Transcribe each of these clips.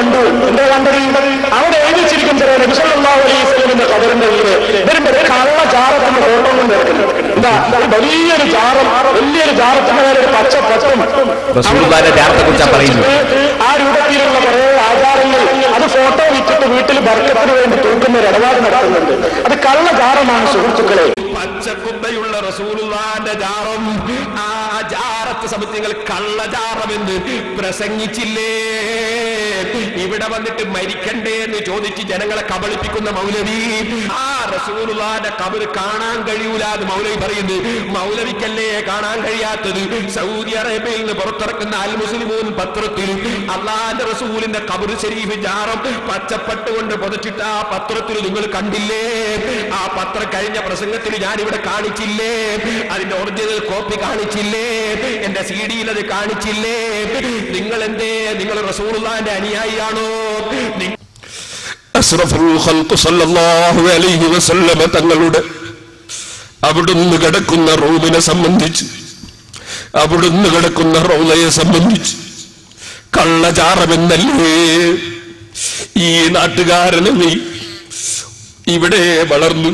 കണ്ടു. എന്താ കണ്ടത്? അവിടെ എഴുതിച്ചിരിക്കും ചില നബിസല്ലാഹു അലൈഹി കബറിന്റെ വീട്. വരുമ്പോ ഒരു കള്ള ജാറത്തിന്റെ ഫോട്ടോ കൊണ്ട് എന്താ? വലിയൊരു ജാറം വലിയൊരു ജാറത്തിന്റെ മേലെ ഒരു പച്ച പച്ചും. ആ രൂപത്തിലുള്ള കുറെ ആചാരങ്ങൾ. അത് ഫോട്ടോ വിറ്റിട്ട് വീട്ടിൽ ബർക്കത്തിന് വേണ്ടി തൂക്കുന്ന ഒരു ഇടപാട് നടത്തുന്നുണ്ട്. അത് കള്ള ജാറമാണ് സുഹൃത്തുക്കളെ. പച്ചക്കുണ്ടയുള്ള റസൂലുള്ളാന്റെ ജാറം. ആ ജാറത്ത് സമയത്ത് കള്ളജാറമെന്ന് പ്രസംഗിച്ചില്ലേ? ഇവിടെ വന്നിട്ട് മരിക്കണ്ടേ എന്ന് ചോദിച്ച് ജനങ്ങളെ കബളിപ്പിക്കുന്ന മൗലവി. ആ റസൂലുള്ളാന്റെ കബർ കാണാൻ കഴിയൂല എന്ന് മൗലവി പറയുന്നു. മൗലവിക്കല്ലേ കാണാൻ കഴിയാത്തത്? സൗദി അറേബ്യയിൽ നിന്ന് പുറത്തിറക്കുന്ന അൽ മുസ്ലിമൂൻ പത്രത്തിൽ അള്ളാന്റെ റസൂലിന്റെ കബർ ശരീഫ് ജാറം പച്ചപ്പെട്ടുകൊണ്ട് പുതച്ചിട്ട് ആ പത്രത്തിൽ നിങ്ങൾ കണ്ടില്ലേ? ആ പത്രം കഴിഞ്ഞ പ്രസംഗത്തിൽ ഞാൻ ഇവിടെ കാണിച്ചില്ലേ? അതിന്റെ ഒറിജിനൽ കോപ്പി കാണിച്ചില്ലേ? എന്റെ സി ഡിയിൽ അത് കാണിച്ചില്ലേ? നിങ്ങൾ എന്തേ നിങ്ങൾ റസൂലുള്ളാന്റെ അനുയായിയാണോ? അലൈഹി വസല്ലമ തങ്ങളുടെ അവിടുന്ന് കിടക്കുന്ന റൂമിനെ സംബന്ധിച്ച് അവിടുന്ന് കിടക്കുന്ന റൗലയെ സംബന്ധിച്ച് കള്ളചാറമെന്നല്ലേ? ഈ നാട്ടുകാരന് നീ ഇവിടെ വളർന്നു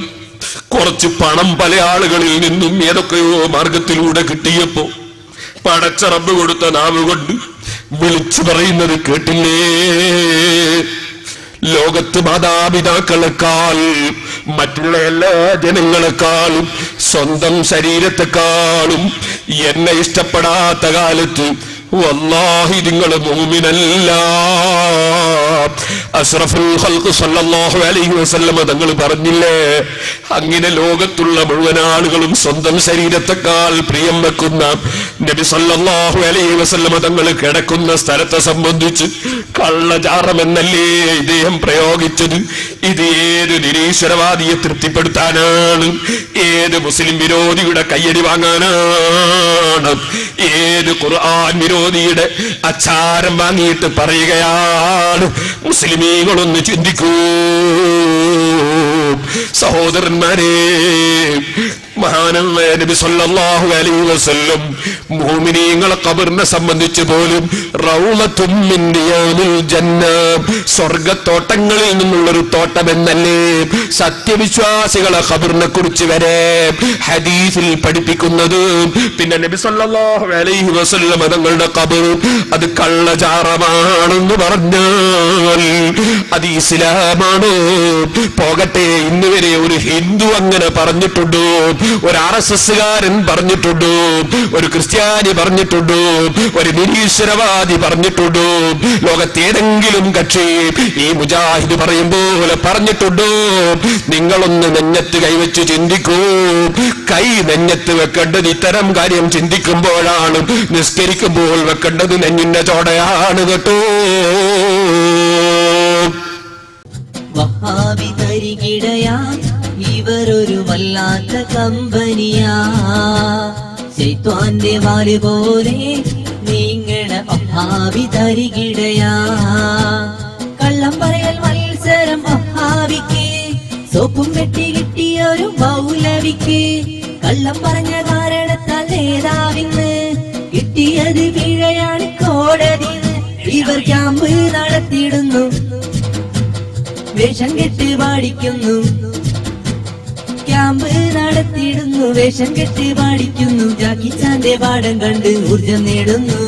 കുറച്ച് പണം പല ആളുകളിൽ നിന്നും ഏതൊക്കെയോ മാർഗത്തിലൂടെ കിട്ടിയപ്പോ പടച്ചറമ്പ് കൊടുത്ത നാവ് കൊണ്ട് വിളിച്ചു പറയുന്നത് കേട്ടില്ലേ? ലോകത്ത് മാതാപിതാക്കളെക്കാൾ മറ്റുള്ള എല്ലാ ജനങ്ങളെക്കാളും സ്വന്തം ശരീരത്തെക്കാളും എന്നെ ഇഷ്ടപ്പെടാത്ത കാലത്ത് വല്ലാഹി സല്ലല്ലാഹു അലൈഹി തങ്ങൾ പറഞ്ഞില്ലേ? അങ്ങനെ ലോകത്തുള്ള മുഴുവൻ ആളുകളും സ്വന്തം ശരീരത്തെക്കാൾ പ്രിയം വെക്കുന്ന നബി സല്ലല്ലാഹു അലൈഹി വസല്ലമ തങ്ങൾ കിടക്കുന്ന സ്ഥലത്തെ സംബന്ധിച്ച് കള്ളചാറമെന്നല്ലേ ഇദ്ദേഹം പ്രയോഗിച്ചത്? ഇത് ഏത് നിരീശ്വരവാദിയെ തൃപ്തിപ്പെടുത്താനാണ്? ഏത് മുസ്ലിം വിരോധിയുടെ കയ്യടി വാങ്ങാനാണ്? ഏത് ഖുർആൻ വിരോധിയുടെ അച്ചാരം വാങ്ങിയിട്ട് പറയുകയാണ്? മുസ്ലിമീകളൊന്ന് ചിന്തിക്കൂ. സഹോദരന്മാരെ മഹാനായ നബി സല്ലല്ലാഹു അലൈഹി വസല്ലം. മുഅ്മിനീങ്ങളെ ഖബറിനെ സംബന്ധിച്ച് പോലും റൗളത്തും മിൻ റിയാദിൽ ജന്ന സ്വർഗത്തോട്ടങ്ങളിൽ നിന്നുള്ളൊരു തോട്ടം എന്നല്ലേ സത്യവിശ്വാസികളെ ഖബറിനെ കുറിച്ച് വരെ ഹദീസിൽ പഠിപ്പിക്കുന്നത്. പിന്നെ നബി സല്ലല്ലാഹു അലൈഹി വസല്ലം തങ്ങളുടെ ഖബർ അത് കള്ളചാറമാണെന്ന് പറഞ്ഞാൽ അത് ഇസ്ലാമാണ്. പോകട്ടെ ഇന്നുവരെ ഒരു ഹിന്ദു അങ്ങനെ പറഞ്ഞിട്ടുണ്ടോ? ഒരു ആർ എസ് എസ്സുകാരൻ പറഞ്ഞിട്ടുണ്ട്. ഒരു ക്രിസ്ത്യാനി പറഞ്ഞിട്ടുണ്ട്. ഒരു നിരീശ്വരവാദി പറഞ്ഞിട്ടുണ്ട്. ലോകത്തേതെങ്കിലും കക്ഷി ഈ മുജാഹിദ് പറയും പോലെ പറഞ്ഞിട്ടുണ്ടോ. നിങ്ങളൊന്ന് നെഞ്ഞത്ത് കൈവച്ച് ചിന്തിക്കൂ. കൈ നെഞ്ഞത്ത് വെക്കേണ്ടത് ഇത്തരം കാര്യം ചിന്തിക്കുമ്പോഴാണ്. നിസ്കരിക്കുമ്പോൾ വെക്കേണ്ടത് നെഞ്ഞിന്റെ ചോടയാണ് കേട്ടോ. വഹാബി തരികിടയാ ഇവരൊരു വല്ലാത്ത കമ്പനിയാ. വാൽ പോലെ നീങ്ങണ ഭാവി തരികിടയാ. കള്ളം പറയൽ മത്സരം ഭാവിക്ക് സോപ്പും കെട്ടി കിട്ടിയ ഒരു മൗലവിക്ക്. കള്ളം പറഞ്ഞ കാരണത്താൽ നേതാവിന്ന് കിട്ടിയത് പിഴയാണ് കോടതി. ഇവർ ക്യാമ്പ് നടത്തിയിടുന്നു വേഷം കെട്ട് പാടിക്കുന്നു. ക്യാമ്പ് നടത്തിയിടുന്നു. വേഷം കെട്ടി പാടിക്കുന്നു ജാക്കിച്ചാന്റെ പാഠം കണ്ട് ഊർജം നേടുന്നു.